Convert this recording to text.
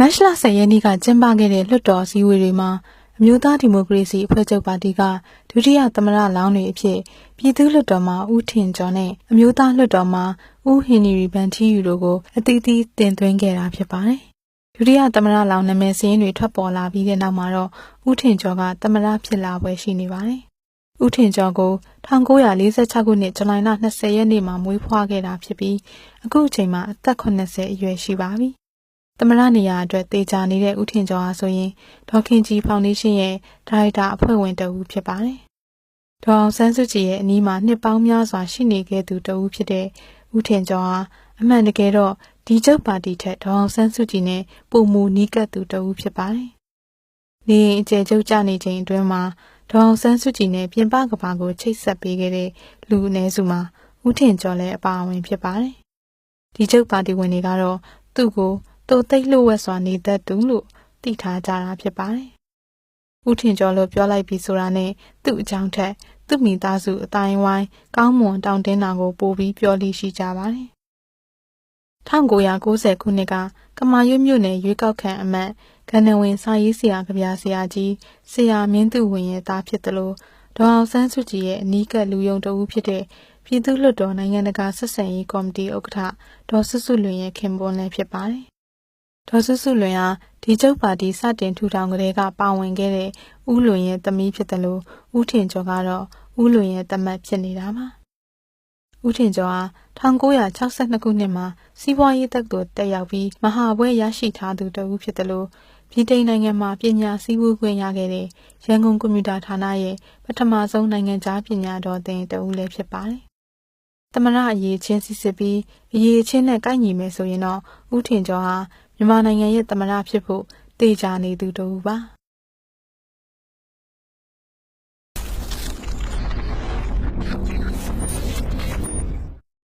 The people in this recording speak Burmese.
မတ်လ10ရက်နေ့ကကျင်းပခဲ့တဲ့လွှတ်တော်စည်းဝေးတွေမှာအမျိုးသားဒီမိုကရေစီအဖွဲ့ချုပ်ပါတီကဒုတိယသမ္မတလောင်းတွေအဖြစ်ပြည်သူ့လွှတ်တော်မှာဦးထင်ကျော်နဲ့အမျိုးသားလွှတ်တော်မှာဦးဟင်နီရီဗန်တီယူတို့ကိုအသီးသီးတင်သွင်းခဲ့တာဖြစ်ပါတယ်။ဒုတိယသမ္မတလောင်းနာမည်စရင်းတွေထွက်ပေါ်လာပြီးတဲ့နောက်မှာတော့ဦးထင်ကျော်ကသမ္မတဖြစ်လာပွဲရှိနေပါတယ်။ဦးထင်ကျော်ကို1946ခုနှစ်ဇူလိုင်လ20ရက်နေ့မှာမွေးဖွားခဲ့တာဖြစ်ပြီးအခုအချိန်မှာအသက်80အရွယ်ရှိပါပြီ။ သမရနေရာအတွက်တေချာနေတဲ့ဦးထင်ကျော်ဟာဆိုရင်ဒေါခင်ကြီးဖောင်ဒေးရှင်းရဲ့ဒါရိုက်တာအဖွဲ့ဝင်တဦးဖြစ်ပါတယ်။ဒေါအောင်ဆန်းစုကြည်ရဲ့အနီးမှာနှစ်ပေါင်းများစွာရှိနေခဲ့သူတဦးဖြစ်တဲ့ဦးထင်ကျော်ဟာအမှန်တကယ်တော့ဒီကျုပ်ပါတီထက်ဒေါအောင်ဆန်းစုကြည်နဲ့ပုံမူနီးကပ်သူတဦးဖြစ်ပါတယ်။နေရင်အကျယ်ကျုပ်ကြနေချိန်အတွင်းမှာဒေါအောင်ဆန်းစုကြည်နဲ့ပြင်ပကဘာကိုချိတ်ဆက်ပေးခဲ့တဲ့လူအနည်းစုမှာဦးထင်ကျော်လည်းအပါအဝင်ဖြစ်ပါတယ်။ဒီကျုပ်ပါတီဝင်တွေကတော့သူ့ကို သူသိပ်လို့ဝက်စွာနေတတ်သူလို့သိထားကြတာဖြစ်ပါတယ်။ဦးထင်ကျော်လို့ပြောလိုက်ပြီးဆိုတာနဲ့သူ့အကြောင်းထက်သူ့မိသားစုအတိုင်းဝိုင်းကောင်းမွန်တောင်းတင်းတာကိုပိုပြီးပြောလိရှိကြပါတယ်။1990ခုနှစ်ကကမာရွတ်မြို့နယ်ရွေးကောက်ခံအမတ်ကဏ္ဍဝင်စာရေးဆရာကဗျာဆရာကြီးဆရာမင်းသူဝင်ရဲ့သားဖြစ်တယ်လို့ဒေါအောင်ဆန်းစုကြည်ရဲ့အနီးကပ်လူယုံတဦးဖြစ်တဲ့ပြည်သူ့လွှတ်တော်နိုင်ငံတကာဆက်ဆံရေးကော်မတီဥက္ကဋ္ဌဒေါ်စုစုလွင်ရဲ့ခင်ပွန်းလည်းဖြစ်ပါတယ်။ ဒေါ်စုစုလွင်ဟာဒီကျုပ်ပါတီစတင်ထူထောင်ကလေးကပါဝင်ခဲ့တဲ့ဦးလွင်ရဲ့သမီးဖြစ်တယ်လို့ဦးထင်ကျော်ကတော့ဦးလွင်ရဲ့သမက်ဖြစ်နေတာပါ။ဦးထင်ကျော်ဟာ1962ခုနှစ်မှာစီးပွားရေးတက္ကသိုလ်တက်ရောက်ပြီးမဟာဘွဲရရှိထားသူတဦးဖြစ်တယ်လို့ပြည်တိန်နိုင်ငံမှာပညာစည်းဝေးခွင့်ရခဲ့တဲ့ရန်ကုန်ကွန်ပျူတာဌာနရဲ့ပထမဆုံးနိုင်ငံခြားပညာတော်သင်တဦးလည်းဖြစ်ပါတယ်။ သမရအရေးချင်းစစ်စစ်ပြီးအရေးချင်းနဲ့ကိုက်ညီမယ်ဆိုရင်တော့ဦးထင်ကျော်ဟာမြန်မာနိုင်ငံရဲ့သမရဖြစ်ဖို့တေချာနေသူတဦးပါ။